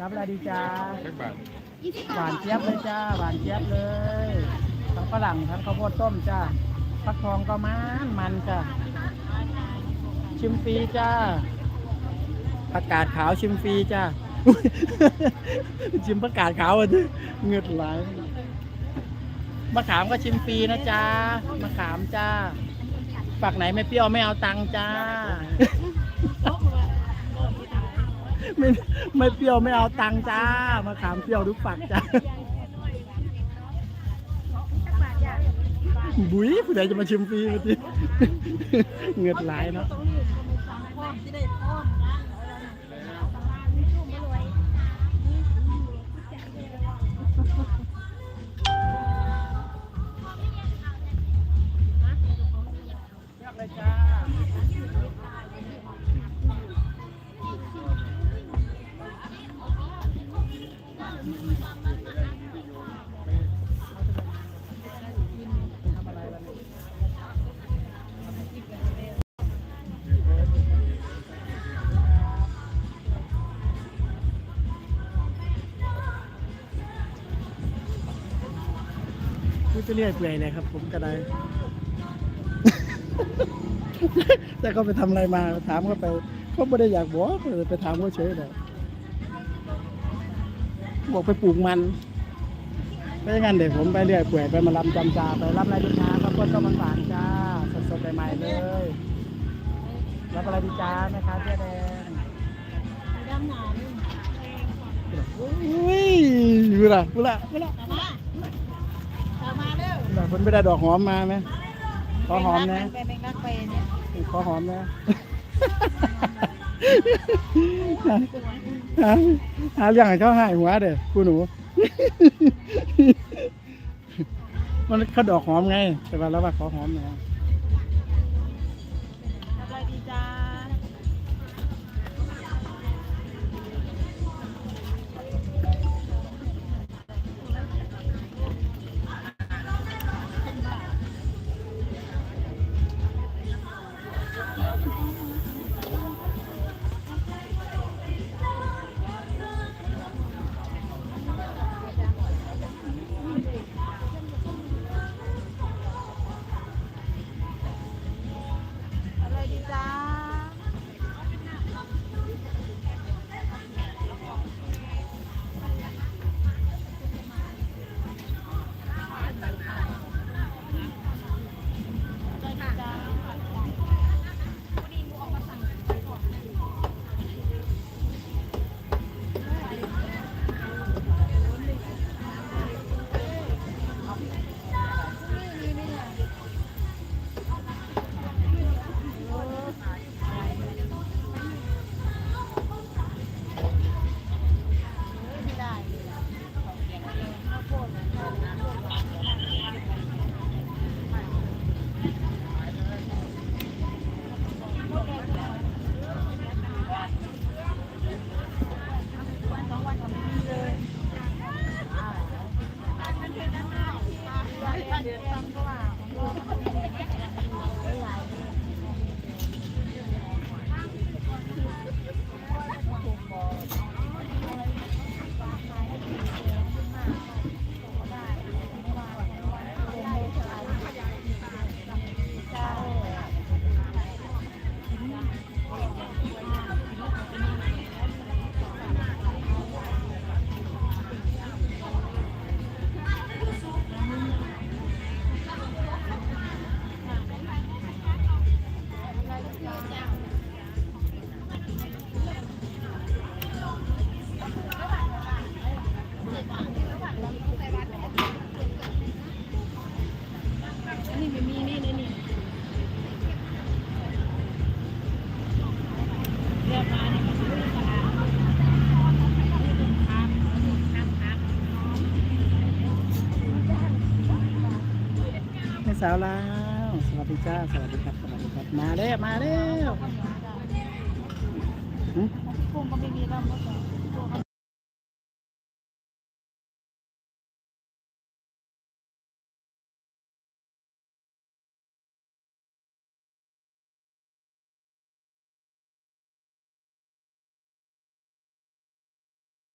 รับอะไรดีจ้าสักบาทหวานเจี๊ยบเลยจ้า หวานเจี๊ยบเลย ทั้งฝรั่งทั้งข้าวโพดต้มจ้าฟักทองก็มันมันจ้าชิมฟรีจ้าผักกาดขาวชิมฟรีจ้าชิมผักกาดขาวอะดิเงือดไหลมะขามก็ชิมฟรีนะจ้ามะขามจ้าฝักไหนไม่เปรี้ยวไม่เอาตังค์จ้า ไม่ไม่เปรี้ยวไม่เอาตังค์จ้า มาขามเปรี้ยวทุกฝักจ้า บุ้ยผู้ใดจะมาชิมฟรีมาดิเงือดไหลเนาะ พูดไปเรื่อยเปื่อยเลยครับ ผมก็ได้ แต่เขาไปทำอะไรมาถามเขาไปเขาไม่ได้อยากบอกเลยไปถามเขาเฉยเลยบอกไปปลูกมันไม่อย่างนั้นเดี๋ยวผมไปเรื่อยเปื่อยไปมาลำจำจาไปรับอะไรดีจ้าครับก็ต้องมันหวานจ้าสดๆใหม่ๆเลยรับอะไรดีจ้าแม่ค้าเสื้อแดงอุ้ยดูละดูละดูละดูละ คนไม่ได้ดอกหอมมาไหมขอหอมนะไปเป็นนักไปเนี่ยขอหอมนะหาหาเรื่องให้เขาหายหัวเด้อกูหนู มันเขาดอกหอมไง แต่ว่าเราว่าขอหอมนะ นี่ สาวลาวสวัสดีจ้าสวัสดีครับสวัสดีครับมาแล้วมาแล้วหึกุ้งก็ไม่มีแล้ว